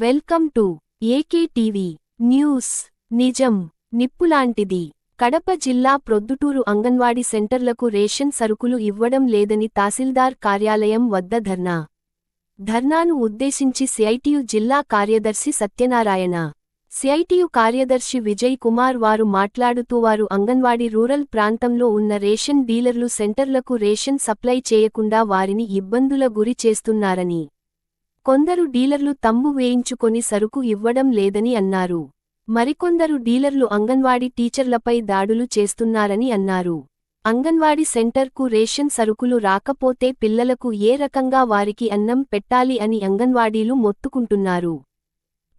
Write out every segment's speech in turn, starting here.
Welcome to AK TV news. నిజం నిప్పులాంటిది. కడప జిల్లా ప్రొద్దుటూరు అంగన్వాడీ సెంటర్లకు రేషన్ సరుకులు ఇవ్వడం లేదని తహసీల్దార్ కార్యాలయం వద్ద ధర్నా. ధర్నాను ఉద్దేశించి సిఐటియు జిల్లా కార్యదర్శి సత్యనారాయణ. సిఐటియు కార్యదర్శి విజయ్ కుమార్ వారు మాట్లాడుతూ వారు అంగన్వాడీ రూరల్ ప్రాంతంలో ఉన్న రేషన్ డీలర్లు సెంటర్లకు రేషన్ సప్లై చేయకుండా వారిని ఇబ్బందుల గురి చేస్తున్నారని కొందరు డీలర్లు తమ్ము వేయించుకొని సరుకు ఇవ్వడం లేదని అన్నారు. మరికొందరు డీలర్లు అంగన్వాడీ టీచర్లపై దాడులు చేస్తున్నారని అన్నారు. అంగన్వాడీ సెంటర్కు రేషన్ సరుకులు రాకపోతే పిల్లలకు ఏ రకంగా వారికి అన్నం పెట్టాలి అని అంగన్వాడీలు మొత్తుకుంటున్నారు.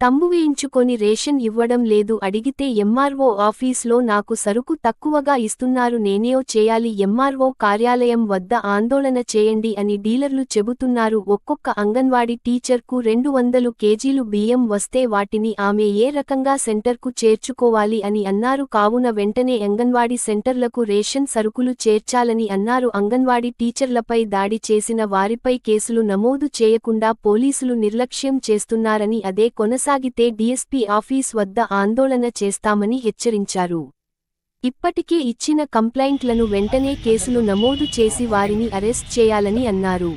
తంబు వేయించుకొని రేషన్ ఇవ్వడం లేదు అడిగితే ఎంఆర్ఓ ఆఫీస్లో నాకు సరుకు తక్కువగా ఇస్తున్నారు నేనేో చేయాలి ఎంఆర్ఓ కార్యాలయం వద్ద ఆందోళన చేయండి అని డీలర్లు చెబుతున్నారు ఒక్కొక్క అంగన్వాడి టీచర్కు రెండు వందలు కేజీలు బియ్యం వస్తే వాటిని ఆమె ఏ రకంగా సెంటర్కు చేర్చుకోవాలి అని అన్నారు కావున వెంటనే అంగన్వాడి సెంటర్లకు రేషన్ సరుకులు చేర్చాలని అన్నారు అంగన్వాడీ టీచర్లపై దాడి చేసిన వారిపై కేసులు నమోదు చేయకుండా పోలీసులు నిర్లక్ష్యం చేస్తున్నారని అదే కొనసాగితే డీఎస్పీ ఆఫీస్ వద్ద ఆందోళన చేస్తామని హెచ్చరించారు. ఇప్పటికే ఇచ్చిన కంప్లైంట్లను వెంటనే కేసులు నమోదు చేసి వారిని అరెస్ట్ చేయాలని అన్నారు.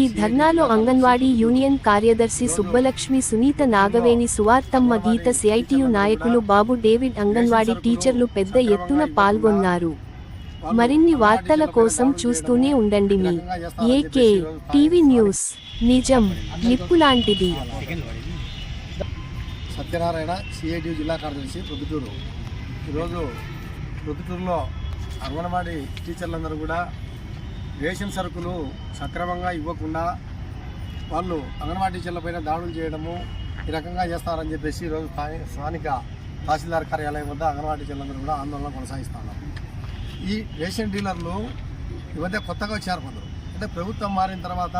ఈ ధర్నాలో అంగన్వాడీ యూనియన్ కార్యదర్శి సుబ్బలక్ష్మి సునీత నాగవేణి సువార్తమ్మ గీత సిఐటియు నాయకులు బాబు డేవిడ్ అంగన్వాడీ టీచర్లు పెద్ద ఎత్తున పాల్గొన్నారు. మరిన్ని వార్తల కోసం చూస్తూనే ఉండండి మీ ఏకే టీవీ న్యూస్. నిజం నిప్పులాంటిది సత్యనారాయణ సిఐటి జిల్లా కార్యదర్శి ప్రొద్దుటూరు ఈరోజు ప్రొద్దుటూరులో అంగన్వాడీ టీచర్లందరూ కూడా రేషన్ సరుకులు సక్రమంగా ఇవ్వకుండా వాళ్ళు అంగన్వాడీ టీచర్లపైన దాడులు చేయడము ఈ రకంగా చేస్తారని చెప్పేసి ఈరోజు స్థానిక తహసీల్దార్ కార్యాలయం వద్ద అంగన్వాడీ టీచర్లందరూ కూడా ఆందోళన కొనసాగిస్తున్నారు. ఈ రేషన్ డీలర్లు ఈ మధ్య కొత్తగా వచ్చారు కొందరు. అంటే ప్రభుత్వం మారిన తర్వాత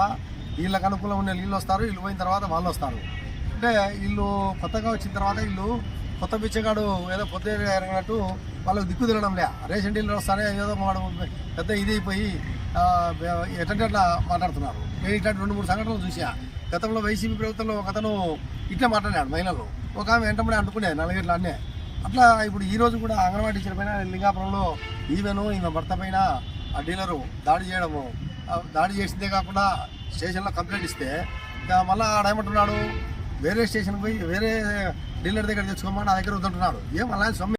వీళ్ళకు అనుకూలం ఉన్న వీళ్ళు వస్తారు వీళ్ళు పోయిన తర్వాత వాళ్ళు వస్తారు. అంటే వీళ్ళు కొత్తగా వచ్చిన తర్వాత వీళ్ళు కొత్త బిచ్చగాడు ఏదో పొద్దు ఎరగినట్టు వాళ్ళకి దిక్కు తినడం లే. రేషన్ డీలర్ వస్తానే ఏదో వాడు పెద్ద ఇది అయిపోయి ఎట్టంటే అట్లా మాట్లాడుతున్నారు. నేను ఇట్లాంటి రెండు మూడు సంఘటనలు చూసా గతంలో వైసీపీ ప్రభుత్వంలో ఒక అతను ఇట్లా మాట్లాడాడు మహిళలు. ఒక ఆమె వెంటనే అంటుకునేది నలుగేట్ల అన్నే. అట్లా ఇప్పుడు ఈ రోజు కూడా అంగన్వాడీ టీచర్ పైన లింగాపురంలో ఈమెను ఈమె భర్త పైన ఆ డీలరు దాడి చేయడము దాడి చేసిందే కాకుండా స్టేషన్లో కంప్లైంట్ ఇస్తే ఇంకా మళ్ళీ ఆడేమంటున్నాడు? వేరే స్టేషన్ పోయి వేరే డీలర్ దగ్గర తెచ్చుకోమని నా దగ్గర వద్దంటున్నాడు ఏం అలా సొమ్ము